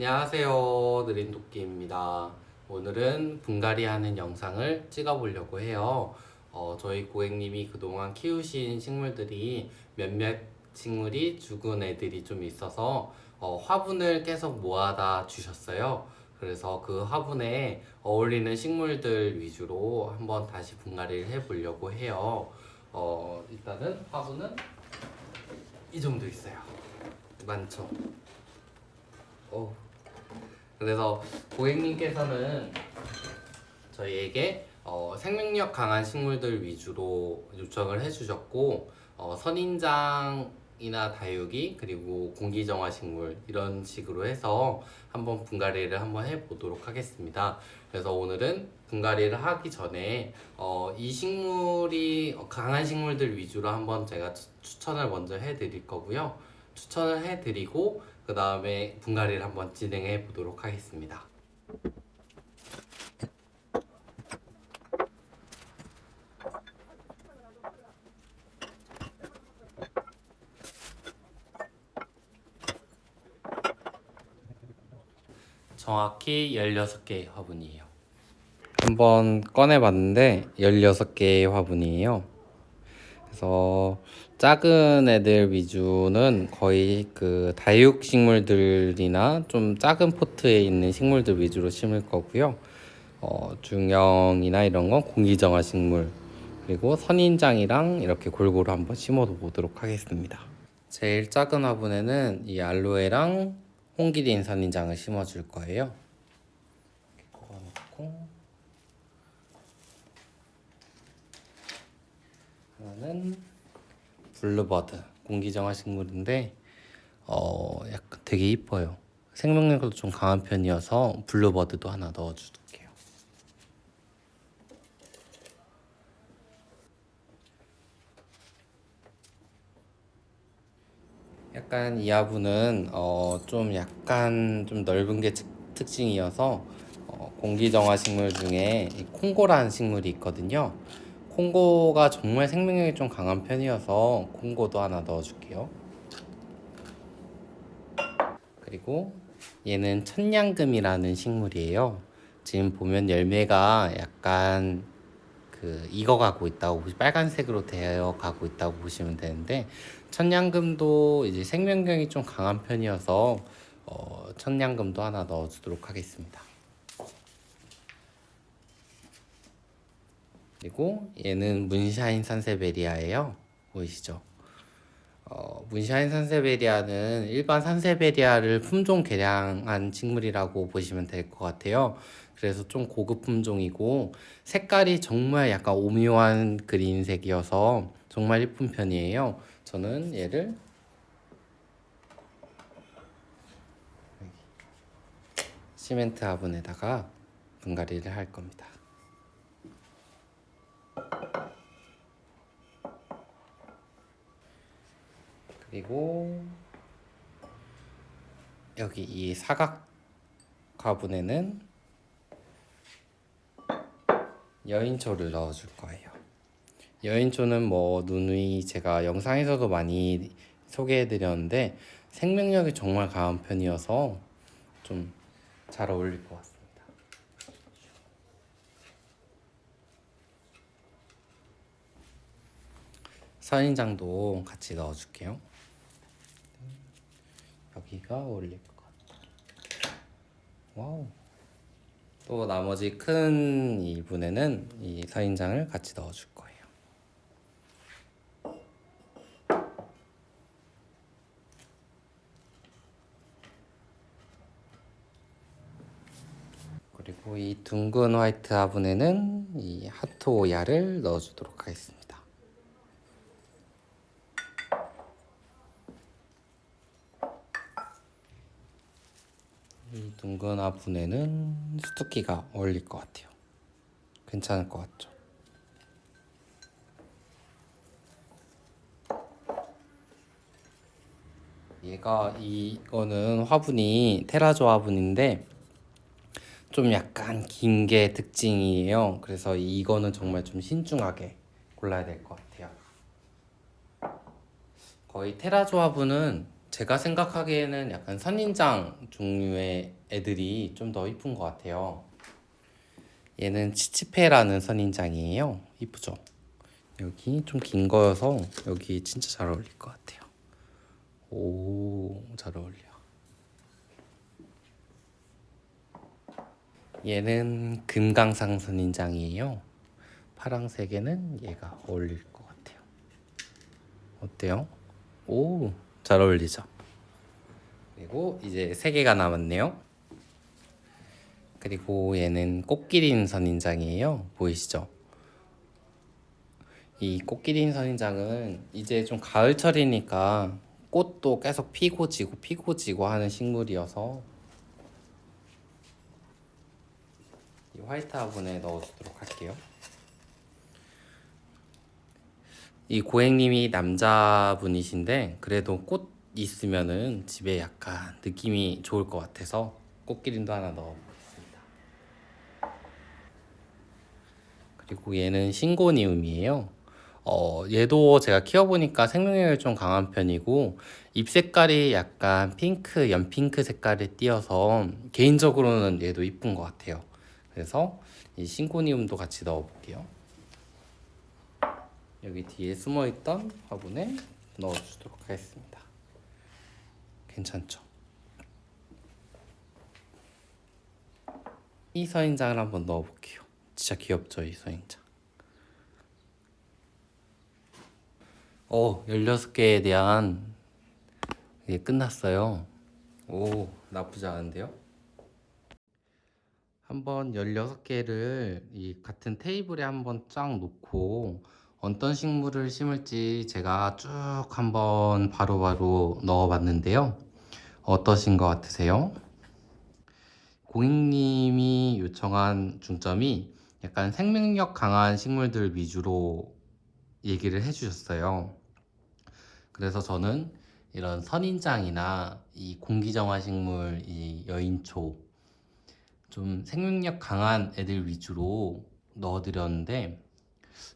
안녕하세요. 느린도끼입니다. 오늘은 분갈이 하는 영상을 찍어 보려고 해요. 어, 저희 고객님이 그동안 키우신 식물들이 몇몇 식물이 죽은 애들이 좀 있어서 어, 화분을 계속 모아다 주셨어요. 그래서 그 화분에 어울리는 식물들 위주로 한번 다시 분갈이를 해 보려고 해요. 어, 일단은 화분은 이 정도 있어요. 많죠? 어. 그래서 고객님께서는 저희에게 어, 생명력 강한 식물들 위주로 요청을 해주셨고 어, 선인장이나 다육이 그리고 공기정화 식물 이런 식으로 해서 한번 분갈이를 한번 해보도록 하겠습니다. 그래서 오늘은 분갈이를 하기 전에 어, 이 식물이 강한 식물들 위주로 한번 제가 추- 추천을 먼저 해드릴 거고요. 추천을 해드리고 그 다음에 분갈이를 한번 진행해 보도록 하겠습니다. 정확히 16개의 화분이에요. 한번 꺼내봤는데 16개의 화분이에요. 그래서 작은 애들 위주는 거의 그 다육 식물들이나 좀 작은 포트에 있는 식물들 위주로 심을 거고요. 어, 중형이나 이런 건 공기정화 식물 그리고 선인장이랑 이렇게 골고루 한번 심어 보도록 하겠습니다. 제일 작은 화분에는 이 알로에랑 홍기린 선인장을 심어 줄 거예요. 이렇게 넣어놓고 하 나는 블루버드 공기정화 식물인데 어 약간 되게 이뻐요. 생명력도 좀 강한 편이어서 블루버드도 하나 넣어줄게요. 약간 이 화분은 어, 좀 약간 좀 넓은 게 특, 특징이어서 어, 공기정화 식물 중에 이 콩고라는 식물이 있거든요. 콩고가 정말 생명력이 좀 강한 편이어서 콩고도 하나 넣어줄게요. 그리고 얘는 천냥금이라는 식물이에요. 지금 보면 열매가 약간 그 익어가고 있다고 빨간색으로 되어 가고 있다고 보시면 되는데 천냥금도 이제 생명력이 좀 강한 편이어서 어, 천냥금도 하나 넣어주도록 하겠습니다. 그리고 얘는 문샤인 산세베리아예요. 보이시죠? 어, 문샤인 산세베리아는 일반 산세베리아를 품종 개량한 식물이라고 보시면 될 것 같아요. 그래서 좀 고급 품종이고 색깔이 정말 약간 오묘한 그린색이어서 정말 예쁜 편이에요. 저는 얘를 시멘트 화분에다가 분갈이를 할 겁니다. 그리고 여기 이 사각 화분에는 여인초를 넣어줄 거예요. 여인초는 뭐 누누이 제가 영상에서도 많이 소개해드렸는데 생명력이 정말 강한 편이어서 좀 잘 어울릴 것 같습니다. 선인장도 같이 넣어줄게요. 여기가 어울릴 것 같아요. 와우. 또 나머지 큰 이분에는 이 서인장을 같이 넣어줄 거예요. 그리고 이 둥근 화이트 화분에는 이 하트 오야를 넣어주도록 하겠습니다. 이 둥근 화분에는 수수기가 어울릴 것 같아요. 괜찮을 것 같죠? 얘가 이거는 화분이 테라조 화분인데 좀 약간 긴 게 특징이에요. 그래서 이거는 정말 좀 신중하게 골라야 될 것 같아요. 거의 테라조 화분은 제가 생각하기에는 약간 선인장 종류의 애들이 좀 더 이쁜 것 같아요. 얘는 치치페라는 선인장이에요. 이쁘죠? 여기 좀 긴 거여서 여기 진짜 잘 어울릴 것 같아요. 오, 잘 어울려. 얘는 금강상 선인장이에요. 파랑색에는 얘가 어울릴 것 같아요. 어때요? 오, 잘 어울리죠? 그리고 이제 세 개가 남았네요. 그리고 얘는 꽃기린 선인장이에요. 보이시죠? 이 꽃기린 선인장은 이제 좀 가을철이니까 꽃도 계속 피고 지고 피고 지고 하는 식물이어서 이 화이트 화분에 넣어주도록 할게요. 이 고객님이 남자분이신데 그래도 꽃 있으면은 집에 약간 느낌이 좋을 것 같아서 꽃기린도 하나 넣어보겠습니다. 그리고 얘는 신고니움이에요. 어, 얘도 제가 키워보니까 생명력이 좀 강한 편이고 잎 색깔이 약간 핑크, 연핑크 색깔에 띄어서 개인적으로는 얘도 이쁜 것 같아요. 그래서 이 신고니움도 같이 넣어볼게요. 여기 뒤에 숨어있던 화분에 넣어주도록 하겠습니다. 괜찮죠? 이 서인장을 한번 넣어볼게요. 진짜 귀엽죠, 이 서인장. 어, 16개에 대한 이게 끝났어요. 오, 나쁘지 않은데요? 한번 16개를 이 같은 테이블에 한번 쫙 놓고 어떤 식물을 심을지 제가 쭉 한번 바로바로 넣어봤는데요. 어떠신 것 같으세요? 고객님이 요청한 중점이 약간 생명력 강한 식물들 위주로 얘기를 해주셨어요. 그래서 저는 이런 선인장이나 이 공기정화 식물, 이 여인초, 좀 생명력 강한 애들 위주로 넣어드렸는데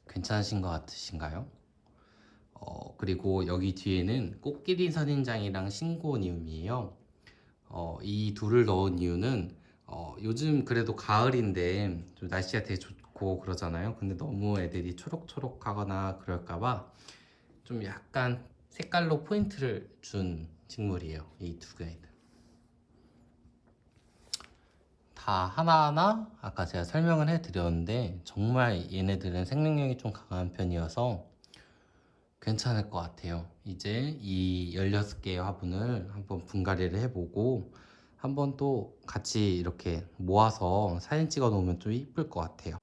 괜찮으신 것 같으신가요? 어, 그리고 여기 뒤에는 꽃기린 선인장이랑 신고니움이에요. 어, 이 둘을 넣은 이유는 어, 요즘 그래도 가을인데 좀 날씨가 되게 좋고 그러잖아요. 근데 너무 애들이 초록초록하거나 그럴까봐 좀 약간 색깔로 포인트를 준 식물이에요. 이 두 개는. 다 하나하나 아까 제가 설명을 해 드렸는데 정말 얘네들은 생명력이 좀 강한 편이어서 괜찮을 것 같아요. 이제 이 16개의 화분을 한번 분갈이를 해보고 한번 또 같이 이렇게 모아서 사진 찍어 놓으면 좀 이쁠 것 같아요.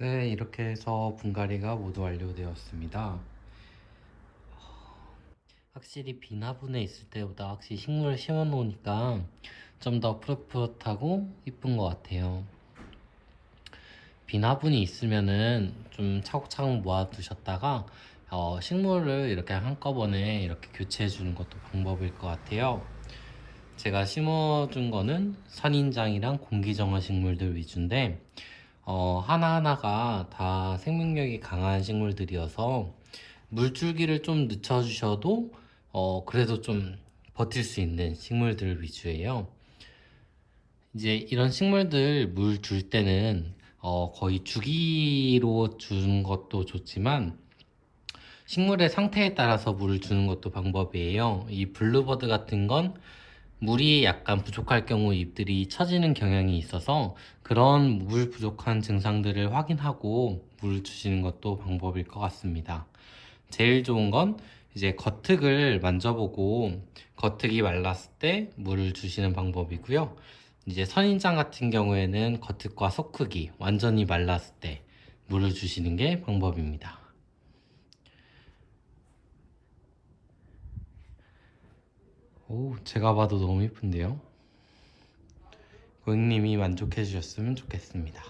네, 이렇게 해서 분갈이가 모두 완료되었습니다. 확실히 비나분에 있을 때보다 확실히 식물을 심어 놓으니까 좀 더 푸릇푸릇하고 이쁜 것 같아요. 비나분이 있으면은 좀 차곡차곡 모아두셨다가 어, 식물을 이렇게 한꺼번에 이렇게 교체해 주는 것도 방법일 것 같아요. 제가 심어준 거는 선인장이랑 공기정화 식물들 위주인데 어, 하나하나가 다 생명력이 강한 식물들이어서 물줄기를 좀 늦춰주셔도 어, 그래도 좀 버틸 수 있는 식물들 위주예요. 이제 이런 식물들 물 줄 때는 어, 거의 주기로 주는 것도 좋지만 식물의 상태에 따라서 물을 주는 것도 방법이에요. 이 블루버드 같은 건 물이 약간 부족할 경우 잎들이 처지는 경향이 있어서 그런 물 부족한 증상들을 확인하고 물을 주시는 것도 방법일 것 같습니다. 제일 좋은 건 이제 겉흙을 만져보고 겉흙이 말랐을 때 물을 주시는 방법이고요. 이제 선인장 같은 경우에는 겉흙과 속흙이 완전히 말랐을 때 물을 주시는 게 방법입니다. 오, 제가 봐도 너무 예쁜데요? 고객님이 만족해 주셨으면 좋겠습니다.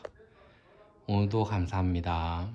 오늘도 감사합니다.